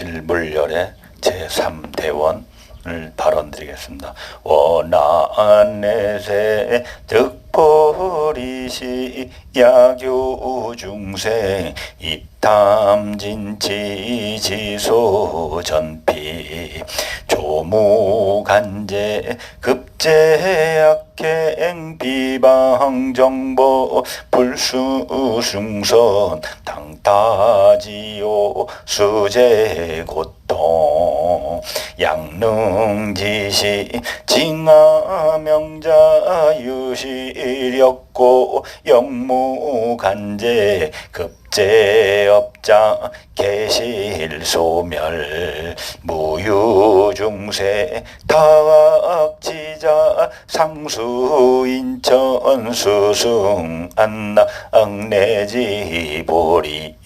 실물열의 제3대원을 발언드리겠습니다. 원안내세 득보리시 야교중생 이탐진치 지소전피 조 무간제 급제약행 비방정보 불수승선 당타지요 수제고통 양능지시 징하명자 유시력고 영무간제 급 제업자 계실소멸 무유중세 타악지자 상수인천 수승 안나 앙내지 보리